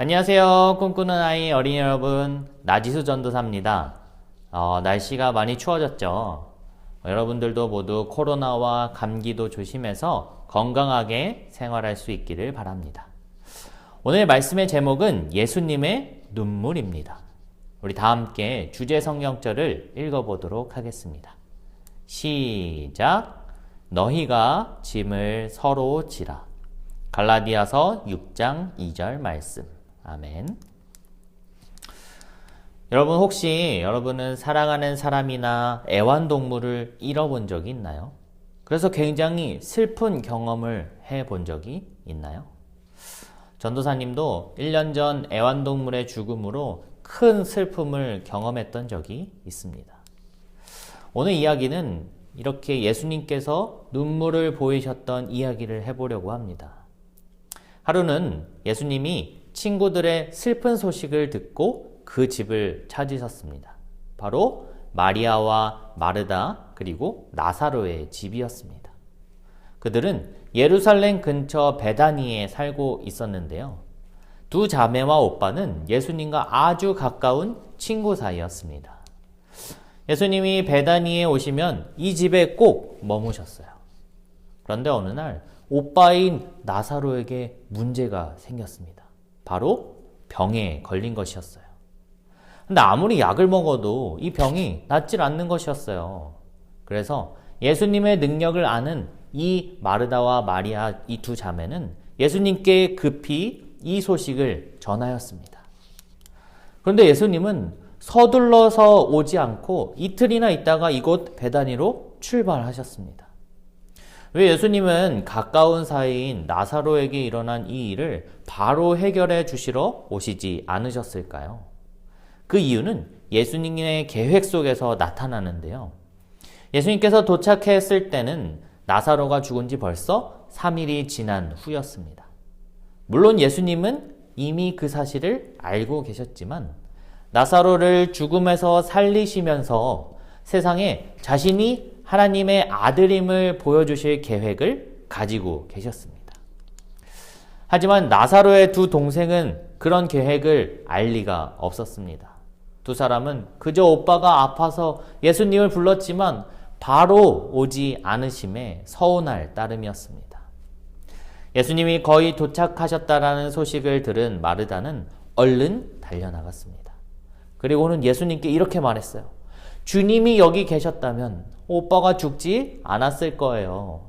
안녕하세요. 꿈꾸는 아이 어린이 여러분. 나지수 전도사입니다. 어, 날씨가 많이 추워졌죠. 어, 여러분들도 모두 코로나와 감기도 조심해서 건강하게 생활할 수 있기를 바랍니다. 오늘 말씀의 제목은 예수님의 눈물입니다. 우리 다 함께 주제 성경절을 읽어보도록 하겠습니다. 시작. 너희가 짐을 서로 지라. 갈라디아서 6장 2절 말씀. 아멘. 여러분 혹시 여러분은 사랑하는 사람이나 애완동물을 잃어본 적이 있나요? 그래서 굉장히 슬픈 경험을 해본 적이 있나요? 전도사님도 1년 전 애완동물의 죽음으로 큰 슬픔을 경험했던 적이 있습니다. 오늘 이야기는 이렇게 예수님께서 눈물을 보이셨던 이야기를 해보려고 합니다. 하루는 예수님이 친구들의 슬픈 소식을 듣고 그 집을 찾으셨습니다. 바로 마리아와 마르다 그리고 나사로의 집이었습니다. 그들은 예루살렘 근처 베다니에 살고 있었는데요. 두 자매와 오빠는 예수님과 아주 가까운 친구 사이였습니다. 예수님이 베다니에 오시면 이 집에 꼭 머무셨어요. 그런데 어느 날 오빠인 나사로에게 문제가 생겼습니다. 바로 병에 걸린 것이었어요. 근데 아무리 약을 먹어도 이 병이 낫질 않는 것이었어요. 그래서 예수님의 능력을 아는 이 마르다와 마리아 이 두 자매는 예수님께 급히 이 소식을 전하였습니다. 그런데 예수님은 서둘러서 오지 않고 이틀이나 있다가 이곳 베다니로 출발하셨습니다. 왜 예수님은 가까운 사이인 나사로에게 일어난 이 일을 바로 해결해 주시러 오시지 않으셨을까요? 그 이유는 예수님의 계획 속에서 나타나는데요. 예수님께서 도착했을 때는 나사로가 죽은 지 벌써 3일이 지난 후였습니다. 물론 예수님은 이미 그 사실을 알고 계셨지만 나사로를 죽음에서 살리시면서 세상에 자신이 하나님의 아들임을 보여주실 계획을 가지고 계셨습니다. 하지만 나사로의 두 동생은 그런 계획을 알 리가 없었습니다. 두 사람은 그저 오빠가 아파서 예수님을 불렀지만 바로 오지 않으심에 서운할 따름이었습니다. 예수님이 거의 도착하셨다라는 소식을 들은 마르다는 얼른 달려나갔습니다. 그리고는 예수님께 이렇게 말했어요. 주님이 여기 계셨다면 오빠가 죽지 않았을 거예요.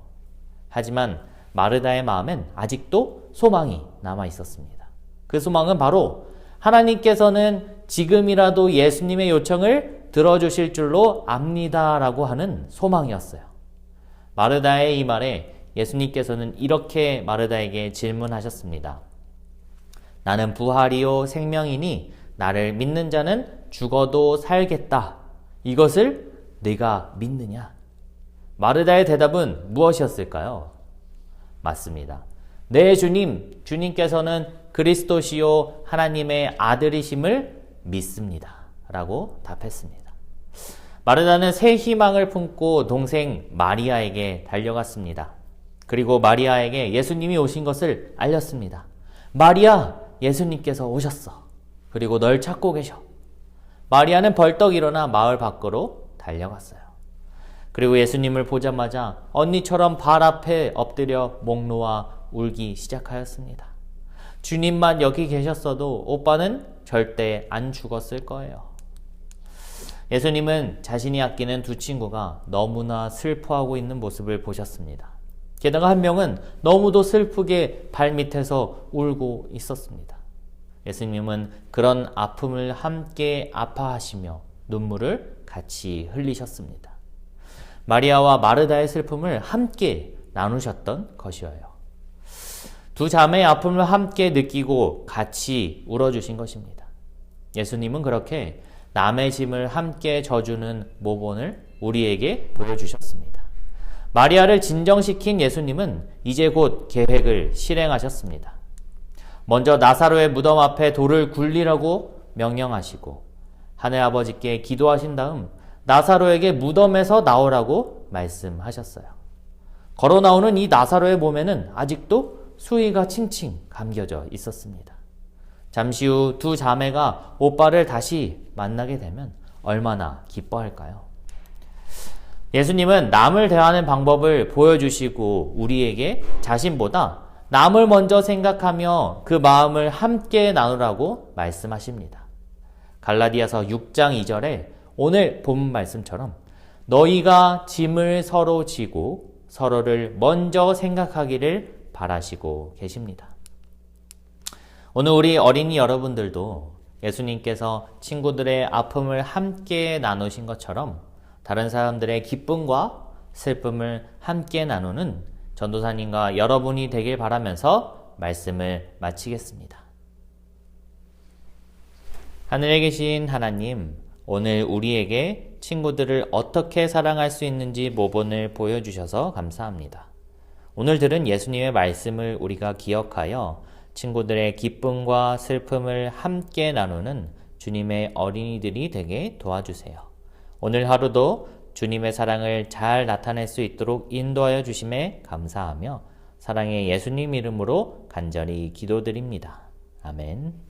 하지만 마르다의 마음엔 아직도 소망이 남아 있었습니다. 그 소망은 바로 하나님께서는 지금이라도 예수님의 요청을 들어주실 줄로 압니다 라고 하는 소망이었어요. 마르다의 이 말에 예수님께서는 이렇게 마르다에게 질문하셨습니다. 나는 부활이요 생명이니 나를 믿는 자는 죽어도 살겠다. 이것을 네가 믿느냐? 마르다의 대답은 무엇이었을까요? 맞습니다. 네, 주님. 주님께서는 그리스도시요 하나님의 아들이심을 믿습니다. 라고 답했습니다. 마르다는 새 희망을 품고 동생 마리아에게 달려갔습니다. 그리고 마리아에게 예수님이 오신 것을 알렸습니다. 마리아, 예수님께서 오셨어. 그리고 널 찾고 계셔. 마리아는 벌떡 일어나 마을 밖으로 달려갔어요. 그리고 예수님을 보자마자 언니처럼 발 앞에 엎드려 목 놓아 울기 시작하였습니다. 주님만 여기 계셨어도 오빠는 절대 안 죽었을 거예요. 예수님은 자신이 아끼는 두 친구가 너무나 슬퍼하고 있는 모습을 보셨습니다. 게다가 한 명은 너무도 슬프게 발 밑에서 울고 있었습니다. 예수님은 그런 아픔을 함께 아파하시며 눈물을 같이 흘리셨습니다. 마리아와 마르다의 슬픔을 함께 나누셨던 것이어요. 두 자매의 아픔을 함께 느끼고 같이 울어주신 것입니다. 예수님은 그렇게 남의 짐을 함께 져주는 모본을 우리에게 보여주셨습니다. 마리아를 진정시킨 예수님은 이제 곧 계획을 실행하셨습니다. 먼저 나사로의 무덤 앞에 돌을 굴리라고 명령하시고 하늘 아버지께 기도하신 다음 나사로에게 무덤에서 나오라고 말씀하셨어요. 걸어 나오는 이 나사로의 몸에는 아직도 수위가 칭칭 감겨져 있었습니다. 잠시 후 두 자매가 오빠를 다시 만나게 되면 얼마나 기뻐할까요? 예수님은 남을 대하는 방법을 보여주시고 우리에게 자신보다 남을 먼저 생각하며 그 마음을 함께 나누라고 말씀하십니다. 갈라디아서 6장 2절에 오늘 본 말씀처럼 너희가 짐을 서로 지고 서로를 먼저 생각하기를 바라시고 계십니다. 오늘 우리 어린이 여러분들도 예수님께서 친구들의 아픔을 함께 나누신 것처럼 다른 사람들의 기쁨과 슬픔을 함께 나누는 전도사님과 여러분이 되길 바라면서 말씀을 마치겠습니다. 하늘에 계신 하나님, 오늘 우리에게 친구들을 어떻게 사랑할 수 있는지 모본을 보여주셔서 감사합니다. 오늘 들은 예수님의 말씀을 우리가 기억하여 친구들의 기쁨과 슬픔을 함께 나누는 주님의 어린이들이 되게 도와주세요. 오늘 하루도 주님의 사랑을 잘 나타낼 수 있도록 인도하여 주심에 감사하며 사랑의 예수님 이름으로 간절히 기도드립니다. 아멘.